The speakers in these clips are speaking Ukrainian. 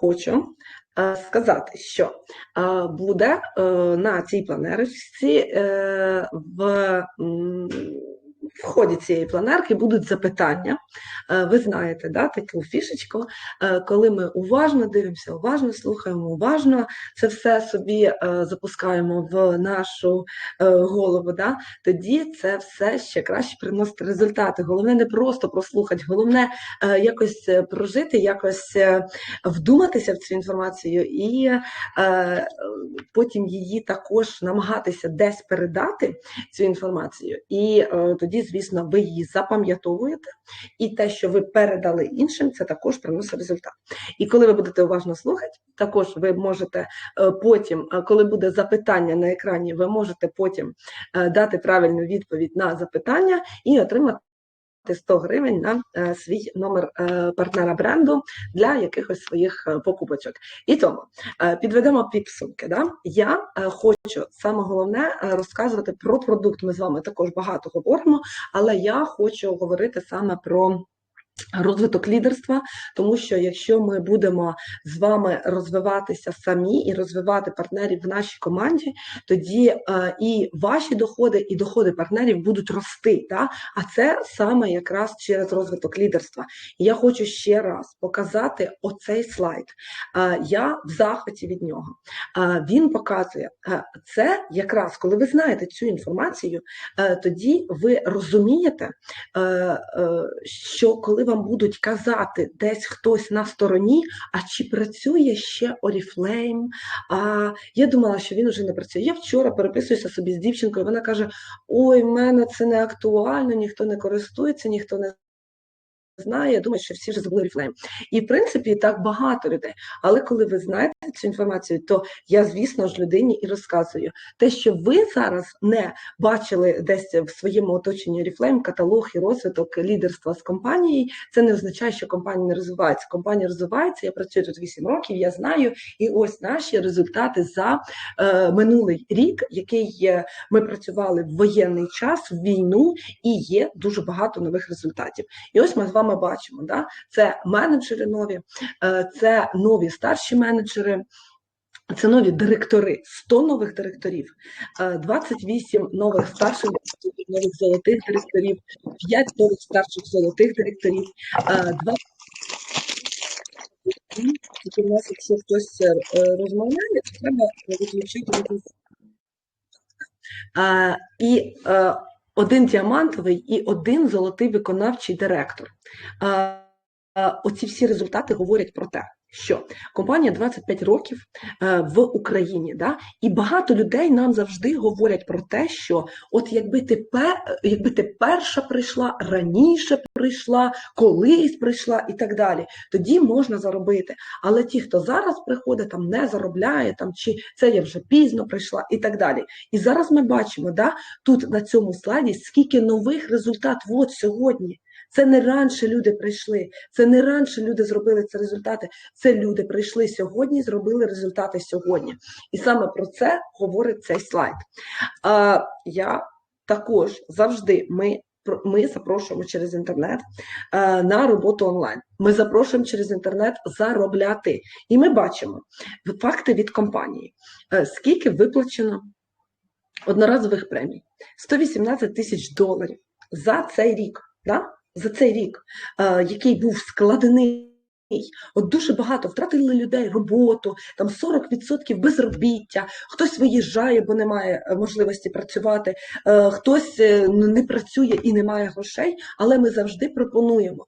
хочу е, сказати, що е, буде е, на цій планерці е, в. В ході цієї планерки будуть запитання. Е, Ви знаєте, да, таку фішечку, е, коли ми уважно дивимося, уважно слухаємо, уважно це все собі е, запускаємо в нашу голову, да, тоді це все ще краще приносить результати. Головне не просто прослухати, головне якось прожити, якось вдуматися в цю інформацію і потім її також намагатися десь передати цю інформацію. І е, тоді, звісно, ви її запам'ятовуєте, і те, що ви передали іншим, це також приносить результат. І коли ви будете уважно слухати, також ви можете е, потім, е, коли буде запитання на екрані, ви можете потім е, дати правильну відповідь на запитання і отримати. 100 гривень на е, свій номер е, партнера бренду для якихось своїх е, покупочок. І тому підведемо підсумки. Да? Я хочу саме головне розказувати про продукт. Ми з вами також багато говоримо, але я хочу говорити саме про. Розвиток лідерства, тому що якщо ми будемо з вами розвиватися самі і розвивати партнерів в нашій команді, тоді е, і ваші доходи, і доходи партнерів будуть рости. Да? А це саме якраз через розвиток лідерства. І я хочу ще раз показати оцей слайд. Е, я в захваті від нього. Він показує це якраз, коли ви знаєте цю інформацію, тоді ви розумієте, що коли вам будуть казати десь хтось на стороні, а чи працює ще Oriflame, а я думала, що він вже не працює. Я вчора переписуюся собі з дівчинкою, вона каже: Ой, в мене це не актуально, ніхто не користується, ніхто не знає. Я думаю, що всі вже забули Oriflame. І в принципі так багато людей. Але коли ви знаєте цю інформацію, то я, звісно ж, людині і розказую те, що ви зараз не бачили десь в своєму оточенні Oriflame, каталог і розвиток лідерства з компанією, це не означає, що компанія не розвивається. Компанія розвивається. Я працюю тут 8 років. Я знаю, і ось наші результати за е, минулий рік, який е, ми працювали в воєнний час, в війну, і є дуже багато нових результатів. І ось ми з вами бачимо, да? це менеджери нові, е, це нові старші менеджери. Це нові директори, 100 нових директорів, е, 28 нових старших директорів, нових золотих директорів, 5 нових старших золотих директорів, е, 2 тільки в нас, якщо хтось е, розмовляє, треба виключити. Е, І е, один діамантовий і один золотий виконавчий директор. Е, е, Оці всі результати говорять про те, що компанія 25 років е, в Україні, да, і багато людей нам завжди говорять про те, що от якби ти пе- якби ти перша прийшла, раніше прийшла, колись прийшла і так далі, тоді можна заробити. Але ті, хто зараз приходить, там не заробляє, там чи це я вже пізно прийшла, і так далі. І зараз ми бачимо, да, тут на цьому слайді, скільки нових результатів от сьогодні. Це не раніше люди прийшли, це не раніше люди зробили ці результати. Це люди прийшли сьогодні, зробили результати сьогодні. І саме про це говорить цей слайд. А, я також завжди ми. Ми запрошуємо через інтернет е, на роботу онлайн. Ми запрошуємо через інтернет заробляти. І ми бачимо факти від компанії. Е, Скільки виплачено одноразових премій? 118 тисяч доларів за цей рік. Да? За цей рік, е, який був складений. От дуже багато втратили людей роботу, там 40% безробіття, хтось виїжджає, бо немає е, можливості працювати, е, хтось не працює і не має грошей, але ми завжди пропонуємо.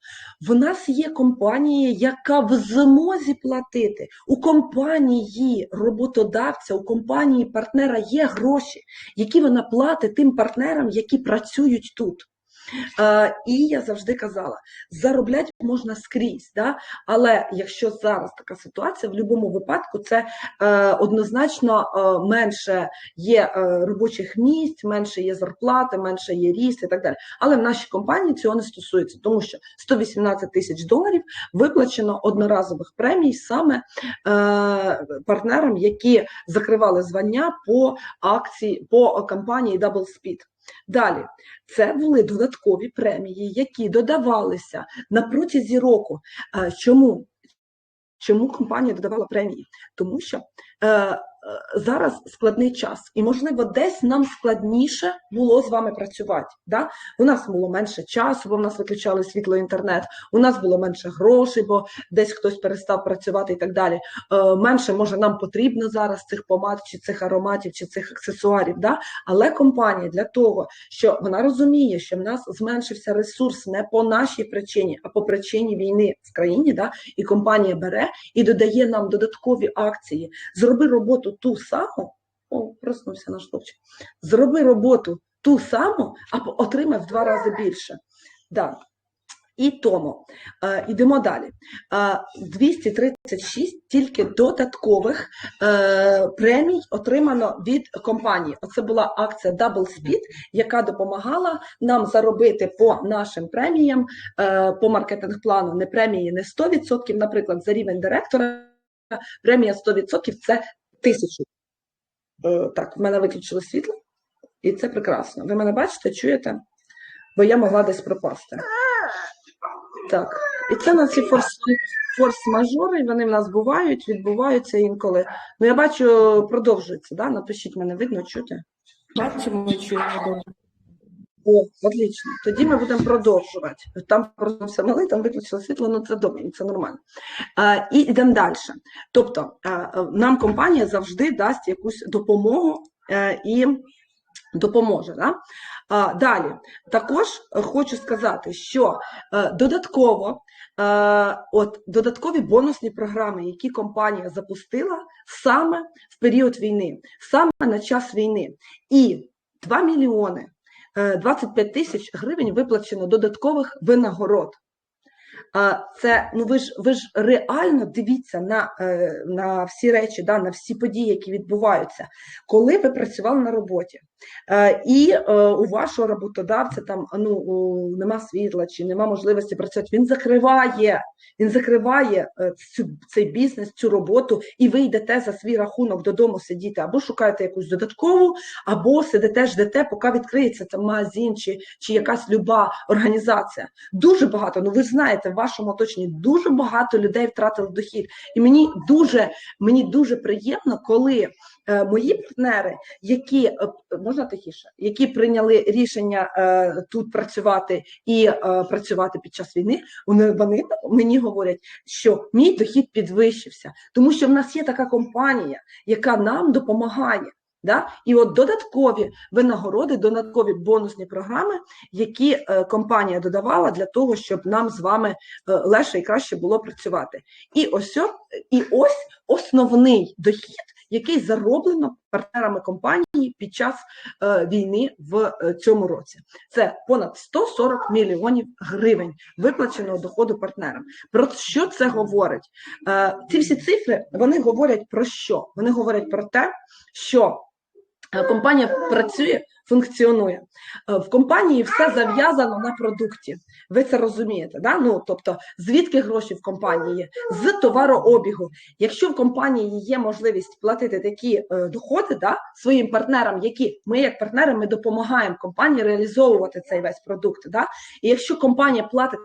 В нас є компанія, яка в змозі платити. У компанії роботодавця, у компанії партнера є гроші, які вона платить тим партнерам, які працюють тут. Е, і я завжди казала, заробляти можна скрізь, да? але якщо зараз така ситуація, в будь-якому випадку це е, однозначно е, менше є робочих місць, менше є зарплати, менше є ріст і так далі. Але в нашій компанії цього не стосується, тому що 118 тисяч доларів виплачено одноразових премій саме партнерам, які закривали звання по акції по компанії Double Speed. Далі, це були додаткові премії, які додавалися на протязі року. Е, Чому? чому компанія додавала премії? Тому що зараз складний час, і можливо, десь нам складніше було з вами працювати. Да? У нас було менше часу, бо в нас виключали світло інтернет. У нас було менше грошей, бо десь хтось перестав працювати і так далі. Е, менше може нам потрібно зараз цих помад, чи цих ароматів, чи цих аксесуарів. Да? Але компанія для того, що вона розуміє, що в нас зменшився ресурс не по нашій причині, а по причині війни в країні. Да? І компанія бере і додає нам додаткові акції. Зроби роботу ту саму. О, проснувся наш хлопчик. Зроби роботу ту саму, а отримай в два рази більше. Да. І тому е, йдемо далі. Е, 236 тільки додаткових е, премій отримано від компанії. Оце була акція Double Speed, яка допомагала нам заробити по нашим преміям, е, по маркетинг-плану не премії не 100%, наприклад, за рівень директора. Премія 100% це тисячу. Е, так, в мене виключили світло, і це прекрасно. Ви мене бачите, чуєте? Бо я могла десь пропасти. Так, і це на ці форс, форс-мажори, вони в нас бувають, відбуваються інколи. Ну, я бачу, продовжується, да? Напишіть мене, видно, чути? Бачимо, чуємо. О, отлично. Тоді ми будемо продовжувати. Там проснувся малий, там виключили світло, ну це добре, це нормально. А, і йдемо далі. Тобто, а, а, нам компанія завжди дасть якусь допомогу е, і допоможе. Да? А, далі, також хочу сказати, що е, додатково, е, от, додаткові бонусні програми, які компанія запустила саме в період війни, саме на час війни. І 2 мільйони 25 тисяч гривень виплачено додаткових винагород. Це ну ви ж ви ж реально дивіться на, е, на всі речі, да, на всі події, які відбуваються, коли ви працювали на роботі, е, і е, у вашого роботодавця там ну нема світла чи нема можливості працювати. Він закриває, він закриває е, цю цей бізнес, цю роботу, і ви йдете за свій рахунок додому сидіти, або шукаєте якусь додаткову, або сидите, ждете, поки відкриється там магазин чи, чи якась люба організація. Дуже багато. Ну ви знаєте, в вашому оточенні дуже багато людей втратили дохід. І мені дуже мені дуже приємно, коли е, мої партнери, які е, можна тихіше, які прийняли рішення е, тут працювати і е, працювати під час війни, вони, вони мені говорять, що мій дохід підвищився, тому що в нас є така компанія, яка нам допомагає. Да? І от додаткові винагороди, додаткові бонусні програми, які е, компанія додавала для того, щоб нам з вами е, легше і краще було працювати. І ось і ось основний дохід, який зароблено партнерами компанії під час е, війни в е, цьому році. Це понад 140 мільйонів гривень виплаченого доходу партнерам. Про що це говорить? Е, ці всі цифри вони говорять про що? Вони говорять про те, що компанія працює, функціонує. Е, В компанії все зав'язано на продукті. Ви це розумієте? Да? Ну, тобто, звідки гроші в компанії є? З товарообігу. Якщо в компанії є можливість платити такі е, доходи да, своїм партнерам, які ми, як партнери, ми допомагаємо компанії реалізовувати цей весь продукт. Да? І якщо компанія платить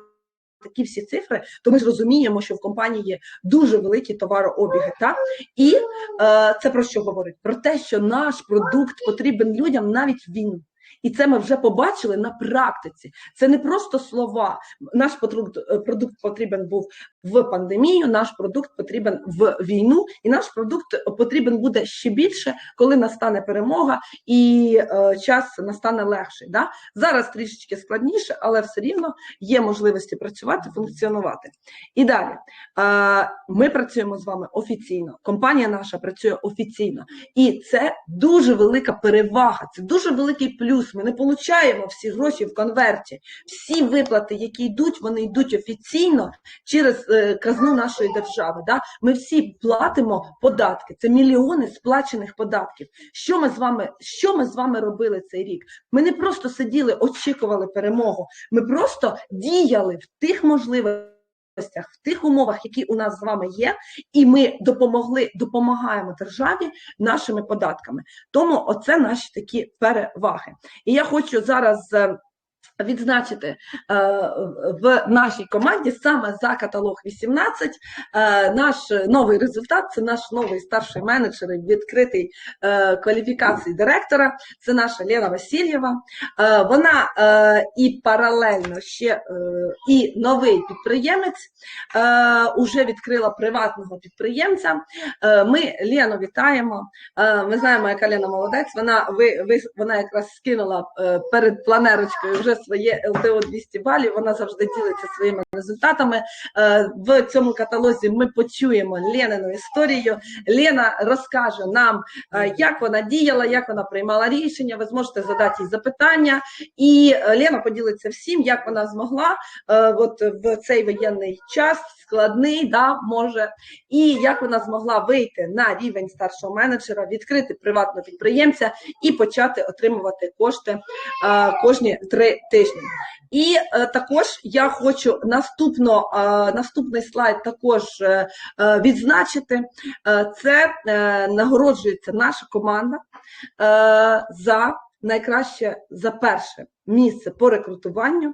такі всі цифри, то ми зрозуміємо, що в компанії є дуже великі товарообіги. Так? І е, це про що говорить? Про те, що наш продукт потрібен людям навіть в війну. І це ми вже побачили на практиці. Це не просто слова. Наш продукт, е, продукт потрібен був в пандемію, наш продукт потрібен в війну, і наш продукт потрібен буде ще більше, коли настане перемога і е, час настане легший. Да? Зараз трішечки складніше, але все рівно є можливості працювати, функціонувати. І далі е, ми працюємо з вами офіційно. Компанія наша працює офіційно, і це дуже велика перевага, це дуже великий плюс. Ми не получаємо всі гроші в конверті. Всі виплати, які йдуть, вони йдуть офіційно через е, казну нашої держави. Да? Ми всі платимо податки. Це мільйони сплачених податків. Що ми з вами, що ми з вами робили цей рік? Ми не просто сиділи, очікували перемогу. Ми просто діяли в тих можливостях. В тих умовах, які у нас з вами є, і ми допомогли, допомагаємо державі нашими податками. Тому оце наші такі переваги. І я хочу зараз е, відзначити е, в нашій команді саме за каталог 18 е, наш новий результат це наш новий старший менеджер відкритий е, кваліфікації директора. Це наша Лена Васильєва. Вона і паралельно ще і новий підприємець уже відкрила приватного підприємця. Ми Лену вітаємо. Ми знаємо, яка Лена молодець. Вона ви, ви вона якраз скинула перед планерочкою вже своє ЛТО 200 балів. Вона завжди ділиться своїми результатами. Е, В цьому каталозі ми почуємо Ленину історію. Лена розкаже нам, е, як вона діяла, як вона приймала рішення. Ви зможете задати їй запитання, і е, Лена поділиться всім, як вона змогла от в цей воєнний час. Складний, да, може, і як вона змогла вийти на рівень старшого менеджера, відкрити приватного підприємця і почати отримувати кошти кожні три тижні. І е, також я хочу наступно, е, наступний слайд також е, відзначити. Це нагороджується наша команда за найкраще за перше місце по рекрутуванню.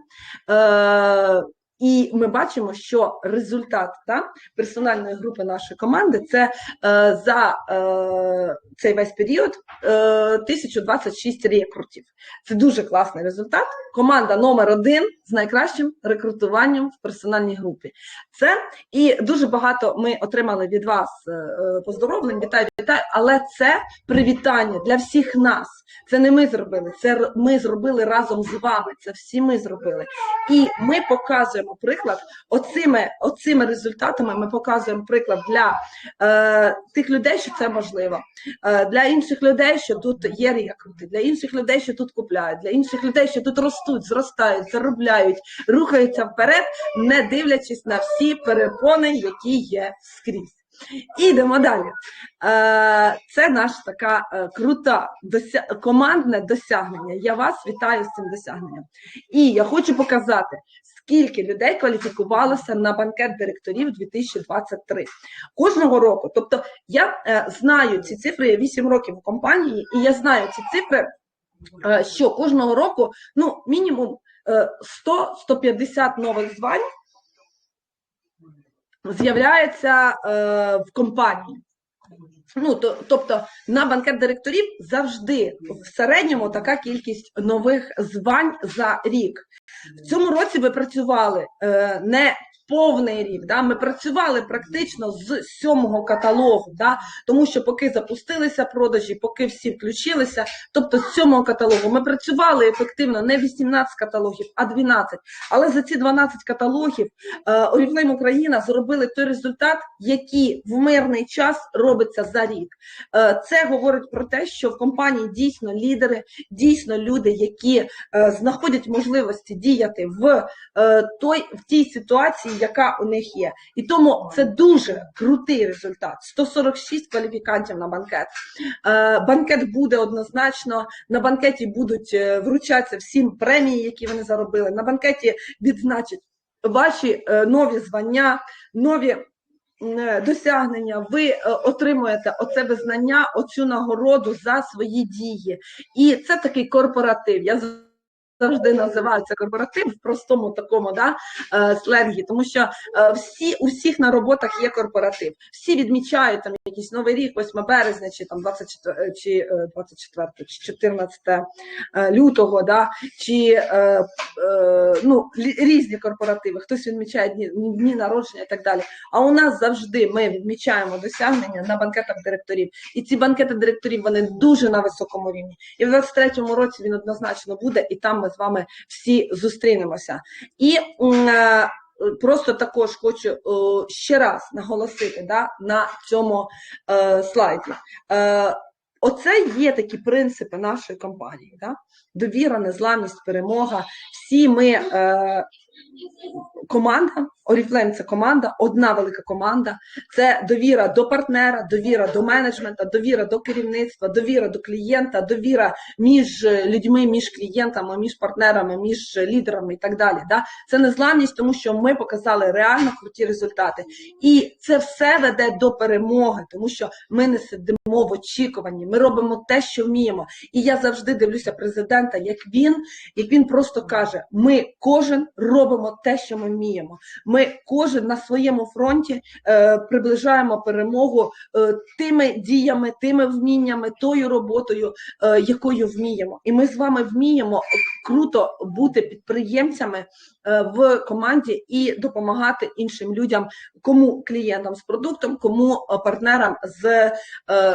І ми бачимо, що результат да, персональної групи нашої команди це е, за е, цей весь період е, 1026 рекрутів. Це дуже класний результат. Команда номер один з найкращим рекрутуванням в персональній групі. Це і дуже багато ми отримали від вас е, поздоровлень. Вітаю, вітаю, але це привітання для всіх нас. Це не ми зробили, це ми зробили разом з вами. Це всі ми зробили. І ми показуємо приклад оцими, оцими результатами. Ми показуємо приклад для е, тих людей, що це можливо, е, для інших людей, що тут є рекрути, для інших людей, що тут купляють, для інших людей, що тут ростуть, зростають, заробляють, рухаються вперед, не дивлячись на всі перепони, які є скрізь. Ідемо далі. Е, Це наша така е, крута дося... командне досягнення. Я вас вітаю з цим досягненням. І я хочу показати, скільки людей кваліфікувалося на банкет директорів 2023. Кожного року. Тобто я е, знаю ці цифри, я 8 років у компанії, і я знаю ці цифри, що кожного року ну, мінімум е, 100-150 нових звань з'являється е, в компанії. Ну, то, тобто на банкет директорів завжди в середньому така кількість нових звань за рік. В цьому році ви працювали е, не повний рік. Да? Ми працювали практично з сьомого каталогу, да? тому що поки запустилися продажі, поки всі включилися, тобто з сьомого каталогу ми працювали ефективно не 18 каталогів, а 12. Але за ці 12 каталогів е, Оріфлейм Україна зробили той результат, який в мирний час робиться за рік. Е, Це говорить про те, що в компанії дійсно лідери, дійсно люди, які е, знаходять можливості діяти в, е, той, в тій ситуації, яка у них є. І тому це дуже крутий результат. 146 кваліфікантів на банкет. Е, Банкет буде однозначно. На банкеті будуть е, вручатися всім премії, які вони заробили. На банкеті відзначать ваші е, нові звання, нові досягнення. Ви отримуєте оце визнання, оцю нагороду за свої дії. І це такий корпоратив. Я завжди називаю це корпоратив в простому такому да, е, сленгі, тому що е, всі, у всіх на роботах є корпоратив. Всі відмічають там якийсь новий рік, 8 березня, чи там 24, чи е, 24, чи 14 е, лютого, да, чи ну, різні корпоративи. Хтось відмічає дні, дні народження і так далі. А у нас завжди ми відмічаємо досягнення на банкетах директорів. І ці банкети директорів вони дуже на високому рівні. І в 23-му році він однозначно буде, і там ми з вами всі зустрінемося. І е, просто також хочу о, ще раз наголосити да, на цьому е, слайді. Е, Оце є такі принципи нашої компанії. Да? Довіра, незламність, перемога. Всі ми е, команда. Oriflame – це команда, одна велика команда. Це довіра до партнера, довіра до менеджмента, довіра до керівництва, довіра до клієнта, довіра між людьми, між клієнтами, між партнерами, між лідерами і так далі. Да? Це незламність, тому що ми показали реально круті результати. І це все веде до перемоги, тому що ми не сидимо в очікуванні, ми робимо те, що вміємо. І я завжди дивлюся президента, як він, як він просто каже: ми кожен робимо те, що ми вміємо. Ми кожен на своєму фронті е, приближаємо перемогу е, тими діями, тими вміннями, тою роботою, е, якою вміємо. І ми з вами вміємо круто бути підприємцями е, в команді і допомагати іншим людям, кому клієнтам з продуктом, кому е, партнерам з е,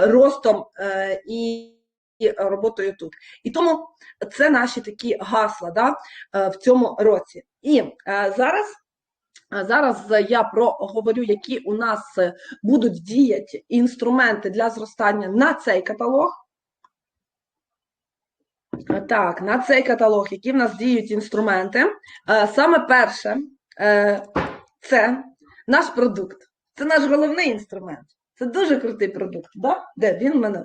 ростом е, і. І Роботою тут. І тому це наші такі гасла да, е, в цьому році. І е, зараз Зараз я проговорю, які у нас будуть діяти інструменти для зростання на цей каталог. Так, на цей каталог, які в нас діють інструменти. Е, Саме перше, е, це наш продукт. Це наш головний інструмент. Це дуже крутий продукт. Да? Де він в мене?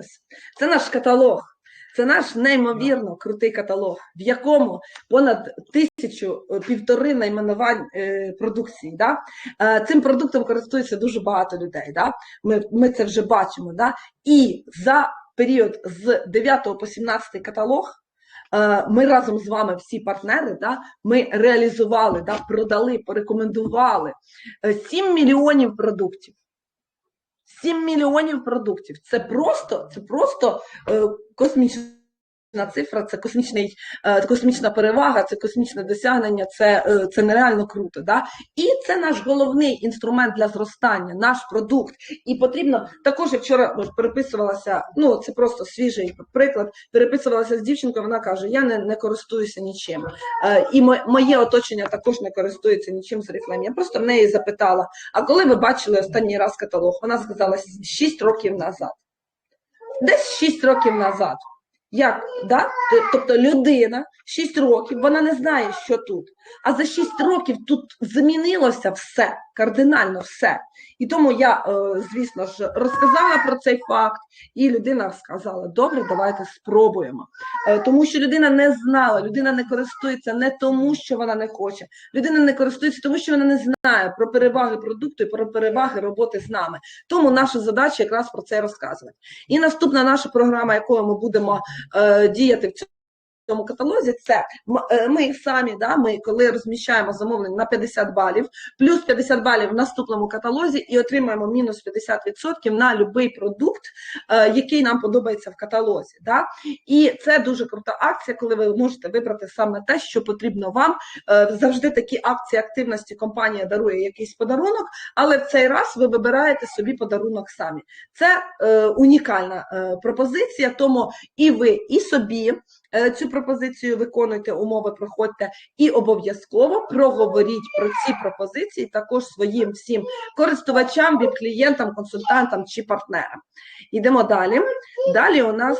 Це наш каталог. Це наш неймовірно крутий каталог, в якому понад тисячу е, півтори найменувань е, продукції. Да? Е, цим продуктом користується дуже багато людей. Да? Ми ми це вже бачимо. Да? І за період з 9 по 17 каталог. Ми разом з вами, всі партнери, да, ми реалізували, да, продали, порекомендували е, 7 мільйонів продуктів. 7 мільйонів продуктів. Це просто, це просто е, космічна цифра, це космічний, е, космічна перевага, це космічне досягнення, це, е, це нереально круто. Да? І це наш головний інструмент для зростання, наш продукт. І потрібно також я вчора переписувалася. Ну це просто свіжий приклад. Переписувалася з дівчинкою. Вона каже: Я не, не користуюся нічим. Е, і мо- моє оточення також не користується нічим з реклами. Я просто в неї запитала: а коли ви бачили останній раз каталог? Вона сказала 6 років назад. Десь 6 років назад. Як, да? Тобто людина 6 років, вона не знає, що тут. А за 6 років тут змінилося все, кардинально все. І тому я, е, звісно ж, розказала про цей факт, і людина сказала: добре, давайте спробуємо. Е, Тому що людина не знала, людина не користується не тому, що вона не хоче. Людина не користується, тому що вона не знає про переваги продукту і про переваги роботи з нами. Тому наша задача якраз про це розказувати. І наступна наша програма, якою ми будемо е, діяти в цьому каталозі, це е, ми самі, да, ми коли розміщаємо замовлення на 50 балів, плюс 50 балів в наступному каталозі і отримаємо мінус 50% на будь-який продукт, е, який нам подобається в каталозі. Да? І це дуже крута акція, коли ви можете вибрати саме те, що потрібно вам. Е, Завжди такі акції активності компанія дарує якийсь подарунок, але в цей раз ви вибираєте собі подарунок самі. Це е, унікальна е, пропозиція, тому і ви, і собі цю пропозицію виконуйте, умови проходьте, і обов'язково проговоріть про ці пропозиції також своїм всім користувачам, віп-клієнтам, консультантам чи партнерам. Йдемо далі. Далі у нас.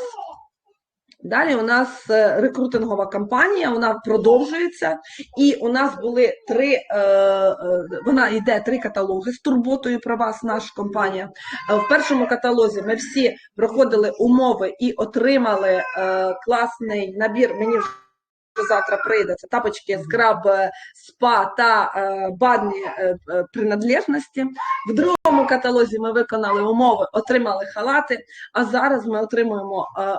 Далі у нас е, рекрутингова кампанія, вона продовжується, і у нас були три, е, е, вона йде три каталоги з турботою про вас, наша компанія. В першому каталозі ми всі проходили умови і отримали класний набір. Мені вже завтра прийде це тапочки, скраб, е, спа та банні бадні е, е, принадлежності. В другому каталозі ми виконали умови, отримали халати. А зараз ми отримуємо, е,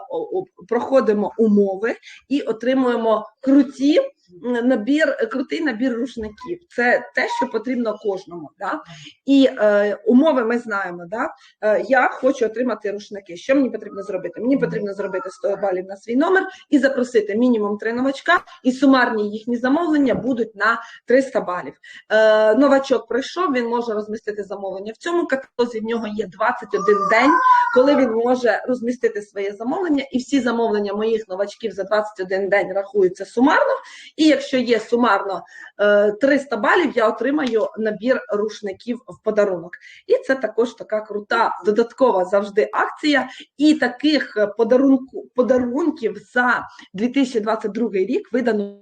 проходимо умови і отримуємо круті набір, крутий набір рушників. Це те, що потрібно кожному. Да? І е, умови ми знаємо. Да? Е, я хочу отримати рушники. Що мені потрібно зробити? Мені потрібно зробити 100 балів на свій номер і запросити мінімум три новачка, і сумарні їхні замовлення будуть на 300 балів. Е, новачок прийшов, він може розмістити замовлення. В цьому каталозі в нього є 21 день, коли він може розмістити своє замовлення, і всі замовлення моїх новачків за 21 день рахуються сумарно. І якщо є сумарно е, 300 балів, я отримаю набір рушників в подарунок. І це також така крута додаткова завжди акція. І таких е, подарунку, подарунків за 2022 рік видано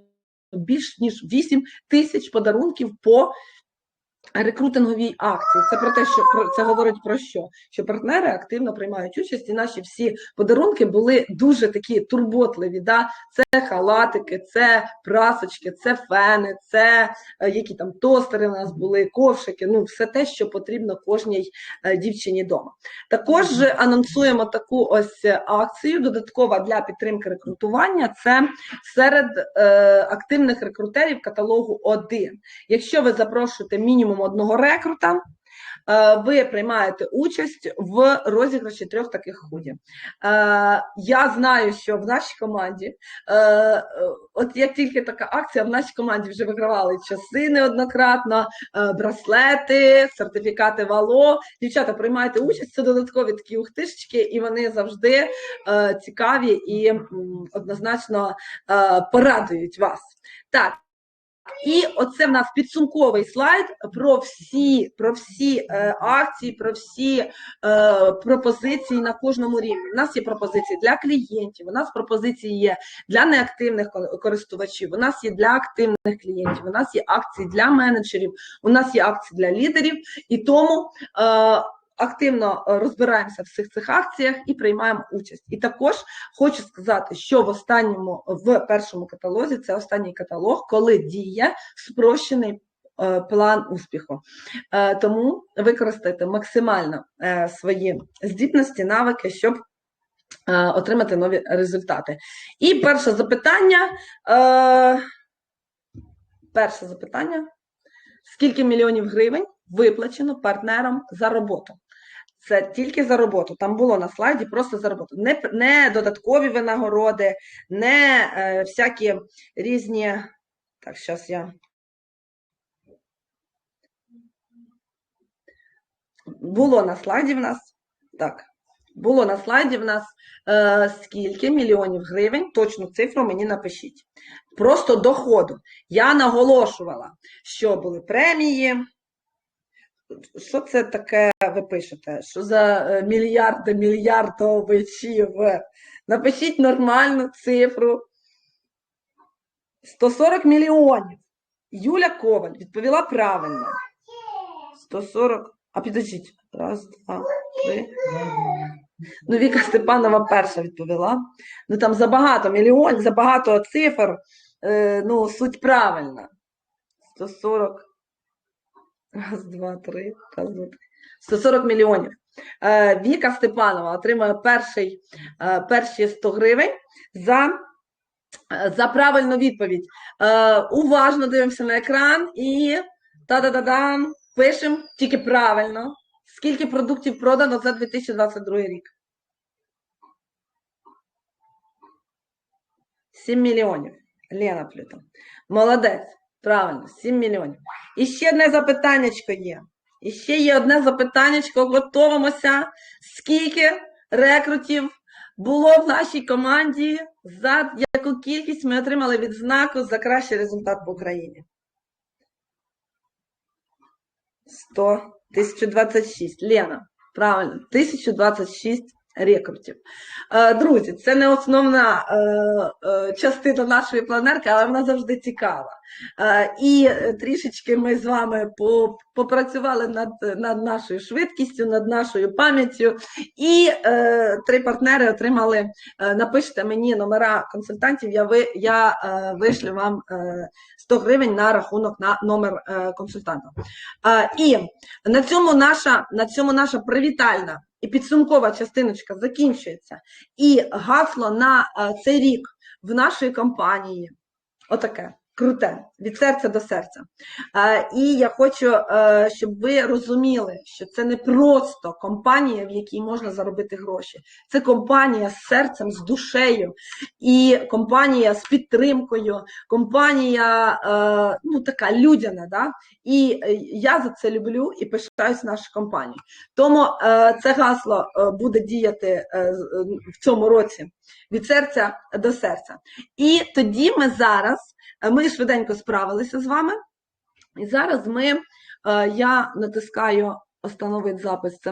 більш ніж 8 тисяч подарунків по рекрутинговій акції. Це про те, що про це говорить про що? Що партнери активно приймають участь, і наші всі подарунки були дуже такі турботливі. Да? Це халатики, це прасочки, це фени, це е, які там тостери у нас були, ковшики. Ну, все те, що потрібно кожній е, дівчині вдома. Також анонсуємо таку ось акцію, додаткова для підтримки рекрутування. Це серед е, активних рекрутерів каталогу 1. Якщо ви запрошуєте мінімум одного рекрута, е, ви приймаєте участь в розіграші трьох таких худі. Е, Я знаю, що в нашій команді, е, от як тільки така акція, в нашій команді вже вигравали часи неоднократно, браслети, сертифікати вало. Дівчата, приймайте участь, це додаткові такі ухтишечки, і вони завжди цікаві і однозначно порадують вас. Так. І оце в нас підсумковий слайд про всі, про всі е, акції, про всі е, пропозиції на кожному рівні. У нас є пропозиції для клієнтів, у нас пропозиції є для неактивних ко- користувачів, у нас є для активних клієнтів, у нас є акції для менеджерів, у нас є акції для лідерів, і тому е, активно е, розбираємося в всіх цих акціях і приймаємо участь. І також хочу сказати, що в останньому в першому каталозі це останній каталог, коли діє спрощений е, план успіху. Е, Тому використайте максимально свої здібності, навики, щоб отримати нові результати. І перше запитання. Перше запитання: скільки мільйонів гривень виплачено партнерам за роботу? Це тільки за роботу. Там було на слайді просто за роботу. Не, не додаткові винагороди, не е, всякі різні. Так, зараз я. Було на слайді в нас. Так, було на слайді в нас е, скільки мільйонів гривень, точну цифру мені напишіть. Просто доходу. Я наголошувала, що були премії. Що це таке ви пишете? Що за е, мільярди мільярдовичів? Напишіть нормальну цифру. 140 мільйонів. Юля Коваль відповіла правильно. 140. А підождіть. Раз, два, три. Ну, Віка Степанова перша відповіла. Ну там забагато мільйонів, забагато цифр. Е, ну, суть правильна. 140. Раз, два, три. Раз, два, три. 140 мільйонів. Е, Віка Степанова отримує перший, е, перші 100 гривень за, е, за правильну відповідь. Уважно дивимося на екран і та-да-да-дам, пишемо тільки правильно. Скільки продуктів продано за 2022 рік? 7 мільйонів. Лена Плюта. Молодець. Правильно, 7 мільйонів. І ще одне запитаннячко є. І ще є одне запитаннячко. Готовимося. Скільки рекрутів було в нашій команді? За яку кількість ми отримали відзнаку за кращий результат в Україні? 100, 1026. Лена, правильно, 1026 рекрутів. Е, Друзі, це не основна е, е, частина нашої планерки, але вона завжди цікава. І трішечки ми з вами попрацювали над, над нашою швидкістю, над нашою пам'яттю. І три партнери отримали. Напишіть мені номера консультантів, я, ви, я вишлю вам е, 100 гривень на рахунок на номер консультанта. І на цьому наша, на цьому наша привітальна і підсумкова частиночка закінчується. І гасло на е, цей рік в нашої компанії отаке. Круте, від серця до серця. І я хочу, е, щоб ви розуміли, що це не просто компанія, в якій можна заробити гроші. Це компанія з серцем, з душею, і компанія з підтримкою, компанія е, ну, така людяна. Да? І е, я за це люблю і пишаюсь нашою компанією. Тому це гасло буде діяти в цьому році від серця до серця. І тоді ми зараз, е, ми швиденько справилися з вами. І зараз ми, е, я натискаю остановить запис. Це